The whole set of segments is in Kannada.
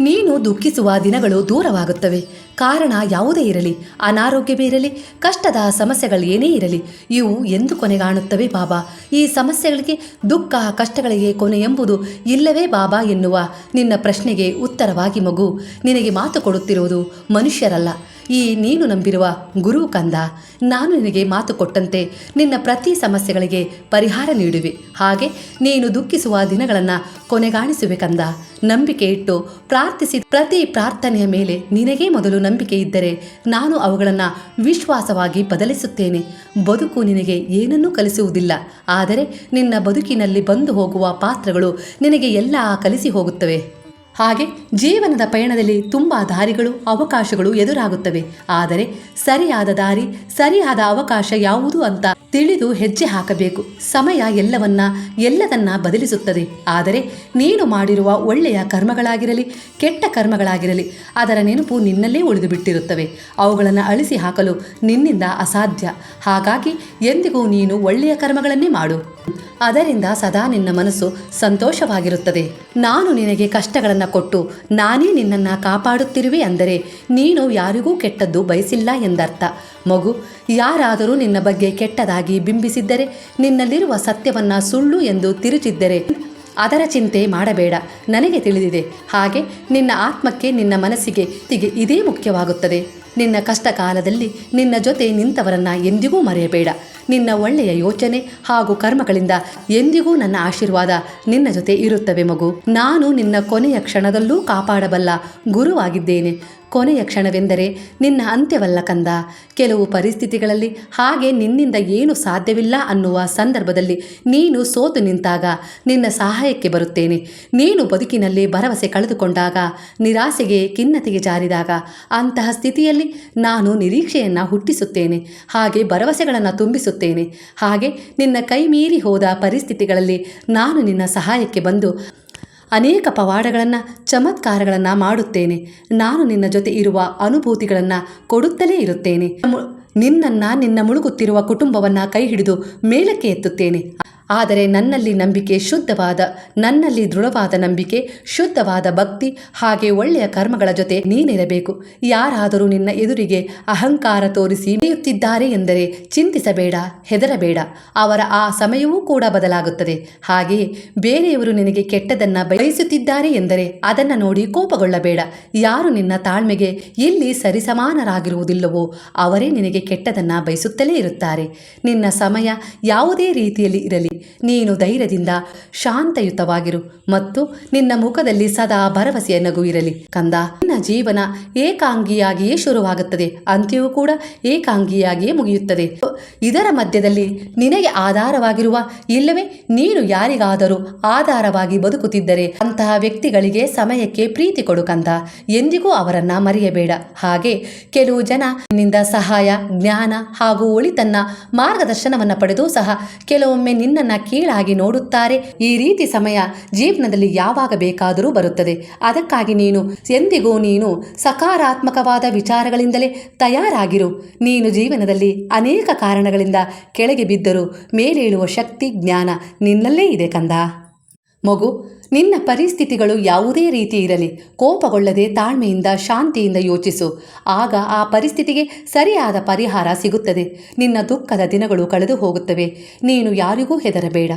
ನೀನು ದುಃಖಿಸುವ ದಿನಗಳು ದೂರವಾಗುತ್ತವೆ. ಕಾರಣ ಯಾವುದೇ ಇರಲಿ ಅನಾರೋಗ್ಯವೇ ಇರಲಿ, ಕಷ್ಟದ ಸಮಸ್ಯೆಗಳು ಏನೇ ಇರಲಿ, ಇವು ಎಂದು ಕೊನೆಗಾಣುತ್ತವೆ ಬಾಬಾ. ಈ ಸಮಸ್ಯೆಗಳಿಗೆ, ದುಃಖ ಕಷ್ಟಗಳಿಗೆ ಕೊನೆ ಎಂಬುದು ಇಲ್ಲವೇ ಬಾಬಾ ಎನ್ನುವ ನಿನ್ನ ಪ್ರಶ್ನೆಗೆ ಉತ್ತರವಾಗಿ ಮಗು. ನಿನಗೆ ಮಾತು ಕೊಡುತ್ತಿರುವುದು ಮನುಷ್ಯರಲ್ಲ. ಈ ನೀನು ನಂಬಿರುವ ಗುರು ಕಂದ, ನಾನು ನಿನಗೆ ಮಾತು ಕೊಟ್ಟಂತೆ ನಿನ್ನ ಪ್ರತಿ ಸಮಸ್ಯೆಗಳಿಗೆ ಪರಿಹಾರ ನೀಡುವೆ. ಹಾಗೆ ನೀನು ದುಃಖಿಸುವ ದಿನಗಳನ್ನು ಕೊನೆಗಾಣಿಸುವೆ ಕಂದ. ನಂಬಿಕೆ ಇಟ್ಟು ಪ್ರಾರ್ಥಿಸಿ ಪ್ರತಿ ಪ್ರಾರ್ಥನೆಯ ಮೇಲೆ ನಿನಗೆ ಮೊದಲು ನಂಬಿಕೆ ಇದ್ದರೆ ನಾನು ಅವುಗಳನ್ನು ವಿಶ್ವಾಸವಾಗಿ ಬದಲಿಸುತ್ತೇನೆ. ಬದುಕು ನಿನಗೆ ಏನನ್ನೂ ಕಲಿಸುವುದಿಲ್ಲ. ಆದರೆ ನಿನ್ನ ಬದುಕಿನಲ್ಲಿ ಬಂದು ಹೋಗುವ ಪಾತ್ರಗಳು ನಿನಗೆ ಎಲ್ಲ ಕಲಿಸಿ ಹೋಗುತ್ತವೆ. ಹಾಗೆ ಜೀವನದ ಪಯಣದಲ್ಲಿ ತುಂಬ ದಾರಿಗಳು, ಅವಕಾಶಗಳು ಎದುರಾಗುತ್ತವೆ. ಆದರೆ ಸರಿಯಾದ ದಾರಿ, ಸರಿಯಾದ ಅವಕಾಶ ಯಾವುದು ಅಂತ ತಿಳಿದು ಹೆಜ್ಜೆ ಹಾಕಬೇಕು. ಸಮಯ ಎಲ್ಲವನ್ನ, ಎಲ್ಲದನ್ನ ಬದಲಿಸುತ್ತದೆ. ಆದರೆ ನೀನು ಮಾಡಿರುವ ಒಳ್ಳೆಯ ಕರ್ಮಗಳಾಗಿರಲಿ, ಕೆಟ್ಟ ಕರ್ಮಗಳಾಗಿರಲಿ, ಅದರ ನೆನಪು ನಿನ್ನಲ್ಲೇ ಉಳಿದು ಬಿಟ್ಟಿರುತ್ತವೆ ಅವುಗಳನ್ನು ಅಳಿಸಿ ಹಾಕಲು ನಿನ್ನಿಂದ ಅಸಾಧ್ಯ. ಹಾಗಾಗಿ ಎಂದಿಗೂ ನೀನು ಒಳ್ಳೆಯ ಕರ್ಮಗಳನ್ನೇ ಮಾಡು. ಅದರಿಂದ ಸದಾ ನಿನ್ನ ಮನಸ್ಸು ಸಂತೋಷವಾಗಿರುತ್ತದೆ. ನಾನು ನಿನಗೆ ಕಷ್ಟಗಳನ್ನು ಕೊಟ್ಟು, ನಾನೇ ನಿನ್ನನ್ನು ಕಾಪಾಡುತ್ತಿರುವೆ ಅಂದರೆ ನೀನು ಯಾರಿಗೂ ಕೆಟ್ಟದ್ದು ಬಯಸಿಲ್ಲ ಎಂದರ್ಥ. ಮಗು, ಯಾರಾದರೂ ನಿನ್ನ ಬಗ್ಗೆ ಕೆಟ್ಟದಾಗಿ ಬಿಂಬಿಸಿದ್ದರೆ ನಿನ್ನಲ್ಲಿರುವ ಸತ್ಯವನ್ನು ಸುಳ್ಳು ಎಂದು ತಿರುಚಿದ್ದರೆ ಅದರ ಚಿಂತೆ ಮಾಡಬೇಡ, ನನಗೆ ತಿಳಿದಿದೆ. ಹಾಗೆ ನಿನ್ನ ಆತ್ಮಕ್ಕೆ ನಿನ್ನ ಮನಸ್ಸಿಗೆ ಇದೇ ಮುಖ್ಯವಾಗುತ್ತದೆ. ನಿನ್ನ ಕಷ್ಟ ಕಾಲದಲ್ಲಿ ನಿನ್ನ ಜೊತೆ ನಿಂತವರನ್ನ ಎಂದಿಗೂ ಮರೆಯಬೇಡ. ನಿನ್ನ ಒಳ್ಳೆಯ ಯೋಚನೆ ಹಾಗೂ ಕರ್ಮಗಳಿಂದ ಎಂದಿಗೂ ನನ್ನ ಆಶೀರ್ವಾದ ನಿನ್ನ ಜೊತೆ ಇರುತ್ತವೆ ಮಗು. ನಾನು ನಿನ್ನ ಕೊನೆಯ ಕ್ಷಣದಲ್ಲೂ ಕಾಪಾಡಬಲ್ಲ ಗುರುವಾಗಿದ್ದೇನೆ. ಕೊನೆಯ ಕ್ಷಣವೆಂದರೆ ನಿನ್ನ ಅಂತ್ಯವಲ್ಲ ಕಂದ. ಕೆಲವು ಪರಿಸ್ಥಿತಿಗಳಲ್ಲಿ ಹಾಗೆ ನಿನ್ನಿಂದ ಏನು ಸಾಧ್ಯವಿಲ್ಲ ಅನ್ನುವ ಸಂದರ್ಭದಲ್ಲಿ ನೀನು ಸೋತು ನಿಂತಾಗ ನಿನ್ನ ಸಹಾಯಕ್ಕೆ ಬರುತ್ತೇನೆ. ನೀನು ಬದುಕಿನಲ್ಲಿ ಭರವಸೆ ಕಳೆದುಕೊಂಡಾಗ, ನಿರಾಸೆಗೆ ಖಿನ್ನತೆಗೆ ಜಾರಿದಾಗ ಅಂತಹ ಸ್ಥಿತಿಯಲ್ಲಿ ನಾನು ನಿರೀಕ್ಷೆಯನ್ನು ಹುಟ್ಟಿಸುತ್ತೇನೆ, ಹಾಗೆ ಭರವಸೆಗಳನ್ನು ತುಂಬಿಸುತ್ತೇನೆ. ಹಾಗೆ ನಿನ್ನ ಕೈ ಮೀರಿ ಹೋದ ಪರಿಸ್ಥಿತಿಗಳಲ್ಲಿ ನಾನು ನಿನ್ನ ಸಹಾಯಕ್ಕೆ ಬಂದು ಅನೇಕ ಪವಾಡಗಳನ್ನು, ಚಮತ್ಕಾರಗಳನ್ನು ಮಾಡುತ್ತೇನೆ. ನಾನು ನಿನ್ನ ಜೊತೆ ಇರುವ ಅನುಭೂತಿಗಳನ್ನು ಕೊಡುತ್ತಲೇ ಇರುತ್ತೇನೆ. ನಿನ್ನನ್ನು ನಿನ್ನ ಮುಳುಗುತ್ತಿರುವ ಕುಟುಂಬವನ್ನು ಕೈ ಹಿಡಿದು ಮೇಲಕ್ಕೆ ಎತ್ತುತ್ತೇನೆ. ಆದರೆ ನನ್ನಲ್ಲಿ ನಂಬಿಕೆ ಶುದ್ಧವಾದ, ನನ್ನಲ್ಲಿ ದೃಢವಾದ ನಂಬಿಕೆ ಶುದ್ಧವಾದ ಭಕ್ತಿ, ಹಾಗೆ ಒಳ್ಳೆಯ ಕರ್ಮಗಳ ಜೊತೆ ನೀನಿರಬೇಕು. ಯಾರಾದರೂ ನಿನ್ನ ಎದುರಿಗೆ ಅಹಂಕಾರ ತೋರಿಸಿ ಮೇಯುತ್ತಿದ್ದಾರೆ ಎಂದರೆ ಚಿಂತಿಸಬೇಡ, ಹೆದರಬೇಡ. ಅವರ ಆ ಸಮಯವೂ ಕೂಡ ಬದಲಾಗುತ್ತದೆ. ಹಾಗೆಯೇ ಬೇರೆಯವರು ನಿನಗೆ ಕೆಟ್ಟದನ್ನ ಬಯಸುತ್ತಿದ್ದಾರೆ ಎಂದರೆ ಅದನ್ನು ನೋಡಿ ಕೋಪಗೊಳ್ಳಬೇಡ. ಯಾರು ನಿನ್ನ ತಾಳ್ಮೆಗೆ ಇಲ್ಲಿ ಸರಿಸಮಾನರಾಗಿರುವುದಿಲ್ಲವೋ ಅವರೇ ನಿನಗೆ ಕೆಟ್ಟದನ್ನ ಬಯಸುತ್ತಲೇ ಇರುತ್ತಾರೆ. ನಿನ್ನ ಸಮಯ ಯಾವುದೇ ರೀತಿಯಲ್ಲಿ ಇರಲಿ. ನೀನು ಧೈರ್ಯದಿಂದ ಶಾಂತಯುತವಾಗಿರು ಮತ್ತು ನಿನ್ನ ಮುಖದಲ್ಲಿ ಸದಾ ಭರವಸೆಯ ನಗು ಇರಲಿ. ಕಂದ, ನಿನ್ನ ಜೀವನ ಏಕಾಂಗಿಯಾಗಿಯೇ ಶುರುವಾಗುತ್ತದೆ. ಅಂತ್ಯವೂ ಕೂಡ ಏಕಾಂಗಿಯಾಗಿಯೇ ಮುಗಿಯುತ್ತದೆ. ಇದರ ಮಧ್ಯದಲ್ಲಿ ನಿನಗೆ ಆಧಾರವಾಗಿರುವ ಇಲ್ಲವೇ? ನೀನು ಯಾರಿಗಾದರೂ ಆಧಾರವಾಗಿ ಬದುಕುತ್ತಿದ್ದರೆ ಅಂತಹ ವ್ಯಕ್ತಿಗಳಿಗೆ ಸಮಯಕ್ಕೆ ಪ್ರೀತಿ ಕೊಡು ಕಂದ. ಎಂದಿಗೂ ಅವರನ್ನ ಮರೆಯಬೇಡ. ಹಾಗೆ ಕೆಲವು ಜನ ನಿನ್ನಿಂದ ಸಹಾಯ, ಜ್ಞಾನ ಹಾಗೂ ಒಳಿತನ್ನ ಮಾರ್ಗದರ್ಶನವನ್ನ ಪಡೆದು ಸಹ ಕೆಲವೊಮ್ಮೆ ನಿನ್ನನ್ನ ಕೀಳಾಗಿ ನೋಡುತ್ತಾರೆ. ಈ ರೀತಿ ಸಮಯ ಜೀವನದಲ್ಲಿ ಯಾವಾಗ ಬೇಕಾದರೂ ಬರುತ್ತದೆ. ಅದಕ್ಕಾಗಿ ನೀನು ಎಂದಿಗೂ ನೀನು ಸಕಾರಾತ್ಮಕವಾದ ವಿಚಾರಗಳಿಂದಲೇ ತಯಾರಾಗಿರು. ನೀನು ಜೀವನದಲ್ಲಿ ಅನೇಕ ಕಾರಣಗಳಿಂದ ಕೆಳಗೆ ಬಿದ್ದರೂ ಮೇಲೇಳುವ ಶಕ್ತಿ, ಜ್ಞಾನ ನಿನ್ನಲ್ಲೇ ಇದೆ ಕಂದ. ಮಗು ನಿನ್ನ ಪರಿಸ್ಥಿತಿಗಳು ಯಾವುದೇ ರೀತಿ ಇರಲಿ, ಕೋಪಗೊಳ್ಳದೆ ತಾಳ್ಮೆಯಿಂದ, ಶಾಂತಿಯಿಂದ ಯೋಚಿಸು. ಆಗ ಆ ಪರಿಸ್ಥಿತಿಗೆ ಸರಿಯಾದ ಪರಿಹಾರ ಸಿಗುತ್ತದೆ. ನಿನ್ನ ದುಃಖದ ದಿನಗಳು ಕಳೆದು ಹೋಗುತ್ತವೆ. ನೀನು ಯಾರಿಗೂ ಹೆದರಬೇಡ.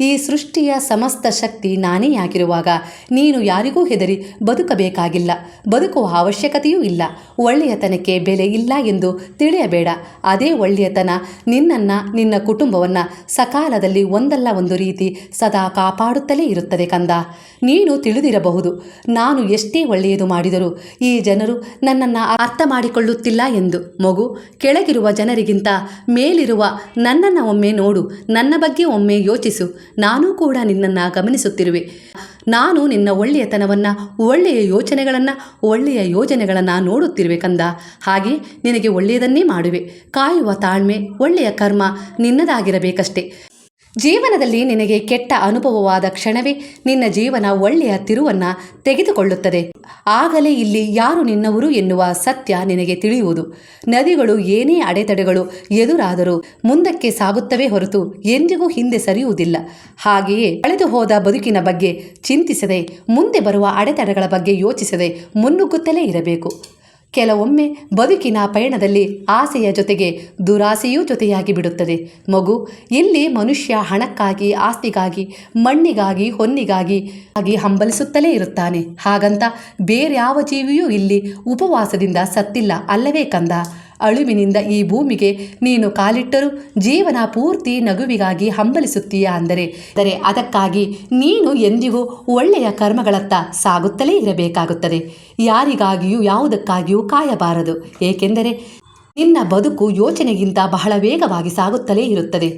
ಈ ಸೃಷ್ಟಿಯ ಸಮಸ್ತ ಶಕ್ತಿ ನಾನೇ ಆಗಿರುವಾಗ ನೀನು ಯಾರಿಗೂ ಹೆದರಿ ಬದುಕಬೇಕಾಗಿಲ್ಲ. ಬದುಕುವ ಅವಶ್ಯಕತೆಯೂ ಇಲ್ಲ. ಒಳ್ಳೆಯತನಕ್ಕೆ ಬೆಲೆ ಇಲ್ಲ ಎಂದು ತಿಳಿಯಬೇಡ. ಅದೇ ಒಳ್ಳೆಯತನ ನಿನ್ನನ್ನು, ನಿನ್ನ ಕುಟುಂಬವನ್ನು ಸಕಾಲದಲ್ಲಿ ಒಂದಲ್ಲ ಒಂದು ರೀತಿ ಸದಾ ಕಾಪಾಡುತ್ತಲೇ ಇರುತ್ತದೆ ಕಂದ ನೀನು ತಿಳಿದಿರಬಹುದು, ನಾನು ಎಷ್ಟೇ ಒಳ್ಳೆಯದು ಮಾಡಿದರೂ ಈ ಜನರು ನನ್ನನ್ನು ಅರ್ಥ ಮಾಡಿಕೊಳ್ಳುತ್ತಿಲ್ಲ ಎಂದು. ಮಗು, ಕೆಳಗಿರುವ ಜನರಿಗಿಂತ ಮೇಲಿರುವ ನನ್ನನ್ನು ಒಮ್ಮೆ ನೋಡು, ನನ್ನ ಬಗ್ಗೆ ಒಮ್ಮೆ ಯೋಚಿಸು. ನಾನೂ ಕೂಡ ನಿನ್ನನ್ನು ಗಮನಿಸುತ್ತಿರುವೆ. ನಾನು ನಿನ್ನ ಒಳ್ಳೆಯತನವನ್ನು, ಒಳ್ಳೆಯ ಯೋಚನೆಗಳನ್ನು, ಒಳ್ಳೆಯ ಯೋಜನೆಗಳನ್ನು ನೋಡುತ್ತಿರುವೆ ಕಂದ. ಹಾಗೆ ನಿನಗೆ ಒಳ್ಳೆಯದನ್ನೇ ಮಾಡುವೆ. ಕಾಯುವ ತಾಳ್ಮೆ, ಒಳ್ಳೆಯ ಕರ್ಮ ನಿನ್ನದಾಗಿರಬೇಕಷ್ಟೆ. ಜೀವನದಲ್ಲಿ ನಿನಗೆ ಕೆಟ್ಟ ಅನುಭವವಾದ ಕ್ಷಣವೇ ನಿನ್ನ ಜೀವನ ಒಳ್ಳೆಯ ತಿರುವನ್ನ ತೆಗೆದುಕೊಳ್ಳುತ್ತದೆ. ಆಗಲೇ ಇಲ್ಲಿ ಯಾರು ನಿನ್ನವರು ಎನ್ನುವ ಸತ್ಯ ನಿನಗೆ ತಿಳಿಯುವುದು. ನದಿಗಳು ಏನೇ ಅಡೆತಡೆಗಳು ಎದುರಾದರೂ ಮುಂದಕ್ಕೆ ಸಾಗುತ್ತವೆ ಹೊರತು ಎಂದಿಗೂ ಹಿಂದೆ ಸರಿಯುವುದಿಲ್ಲ. ಹಾಗೆಯೇ ಕಳೆದು ಹೋದ ಬದುಕಿನ ಬಗ್ಗೆ ಚಿಂತಿಸದೆ, ಮುಂದೆ ಬರುವ ಅಡೆತಡೆಗಳ ಬಗ್ಗೆ ಯೋಚಿಸದೆ ಮುನ್ನುಗ್ಗುತ್ತಲೇ ಇರಬೇಕು. ಕೆಲವೊಮ್ಮೆ ಬದುಕಿನ ಪಯಣದಲ್ಲಿ ಆಸೆಯ ಜೊತೆಗೆ ದುರಾಸೆಯೂ ಜೊತೆಯಾಗಿ ಬಿಡುತ್ತದೆ ಮಗು, ಇಲ್ಲಿ ಮನುಷ್ಯ ಹಣಕ್ಕಾಗಿ, ಆಸ್ತಿಗಾಗಿ, ಮಣ್ಣಿಗಾಗಿ, ಹೊನ್ನಿಗಾಗಿ ಆಗಿ ಹಂಬಲಿಸುತ್ತಲೇ ಇರುತ್ತಾನೆ. ಹಾಗಂತ ಬೇರ್ಯಾವ ಜೀವಿಯೂ ಇಲ್ಲಿ ಉಪವಾಸದಿಂದ ಸತ್ತಿಲ್ಲ ಅಲ್ಲವೇ ಕಂದ? ಅಳುವಿನಿಂದ ಈ ಭೂಮಿಗೆ ನೀನು ಕಾಲಿಟ್ಟರೂ ಜೀವನ ಪೂರ್ತಿ ನಗುವಿಗಾಗಿ ಹಂಬಲಿಸುತ್ತೀಯ ಅಂದರೆ ಅಂದರೆ ಅದಕ್ಕಾಗಿ ನೀನು ಎಂದಿಗೂ ಒಳ್ಳೆಯ ಕರ್ಮಗಳತ್ತ ಸಾಗುತ್ತಲೇ ಇರಬೇಕಾಗುತ್ತದೆ. ಯಾರಿಗಾಗಿಯೂ ಯಾವುದಕ್ಕಾಗಿಯೂ ಕಾಯಬಾರದು, ಏಕೆಂದರೆ ನಿನ್ನ ಬದುಕು ಯೋಚನೆಗಿಂತ ಬಹಳ ವೇಗವಾಗಿ ಸಾಗುತ್ತಲೇ ಇರುತ್ತದೆ.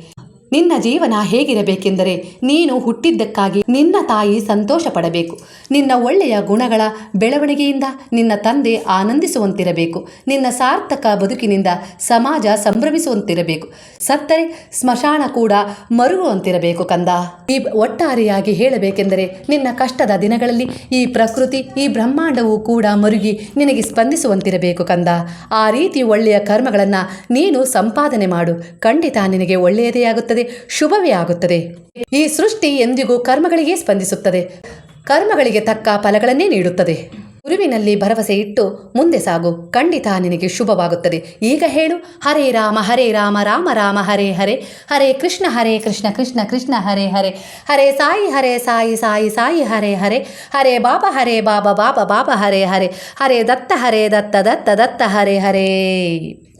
ನಿನ್ನ ಜೀವನ ಹೇಗಿರಬೇಕೆಂದರೆ ನೀನು ಹುಟ್ಟಿದ್ದಕ್ಕಾಗಿ ನಿನ್ನ ತಾಯಿ ಸಂತೋಷ ಪಡಬೇಕು ನಿನ್ನ ಒಳ್ಳೆಯ ಗುಣಗಳ ಬೆಳವಣಿಗೆಯಿಂದ ನಿನ್ನ ತಂದೆ ಆನಂದಿಸುವಂತಿರಬೇಕು. ನಿನ್ನ ಸಾರ್ಥಕ ಬದುಕಿನಿಂದ ಸಮಾಜ ಸಂಭ್ರಮಿಸುವಂತಿರಬೇಕು. ಸತ್ತರೆ ಸ್ಮಶಾನ ಕೂಡ ಮರುಗುವಂತಿರಬೇಕು ಕಂದ. ಈ ಒಟ್ಟಾರೆಯಾಗಿ ಹೇಳಬೇಕೆಂದರೆ ನಿನ್ನ ಕಷ್ಟದ ದಿನಗಳಲ್ಲಿ ಈ ಪ್ರಕೃತಿ, ಈ ಬ್ರಹ್ಮಾಂಡವು ಕೂಡ ಮರುಗಿ ನಿನಗೆ ಸ್ಪಂದಿಸುವಂತಿರಬೇಕು ಕಂದ. ಆ ರೀತಿ ಒಳ್ಳೆಯ ಕರ್ಮಗಳನ್ನು ನೀನು ಸಂಪಾದನೆ ಮಾಡು. ಖಂಡಿತ ನಿನಗೆ ಒಳ್ಳೆಯದೇ ಆಗುತ್ತದೆ. ಶುಭವೇ ಆಗುತ್ತದೆ. ಈ ಸೃಷ್ಟಿ ಎಂದಿಗೂ ಕರ್ಮಗಳಿಗೆ ಸ್ಪಂದಿಸುತ್ತದೆ. ಕರ್ಮಗಳಿಗೆ ತಕ್ಕ ಫಲಗಳನ್ನೇ ನೀಡುತ್ತದೆ. ಗುರುವಿನಲ್ಲಿ ಭರವಸೆ ಇಟ್ಟು ಮುಂದೆ ಸಾಗು. ಖಂಡಿತ ನಿನಗೆ ಶುಭವಾಗುತ್ತದೆ. ಈಗ ಹೇಳು. ಹರೇ ರಾಮ ಹರೇ ರಾಮ ರಾಮ ರಾಮ, ಹರೇ ಹರೇ. ಹರೇ ಕೃಷ್ಣ ಹರೇ ಕೃಷ್ಣ ಕೃಷ್ಣ ಕೃಷ್ಣ, ಹರೇ ಹರೇ. ಹರೇ ಸಾಯಿ ಹರೇ ಸಾಯಿ ಸಾಯಿ ಸಾಯಿ, ಹರೇ ಹರೇ. ಹರೇ ಬಾಬಾ ಹರೇ ಬಾಬಾ ಬಾಬಾ ಬಾಬಾ, ಹರೇ ಹರೇ. ಹರೇ ದತ್ತ ಹರೇ ದತ್ತ ದತ್ತ ದತ್ತ, ಹರೇ ಹರೇ.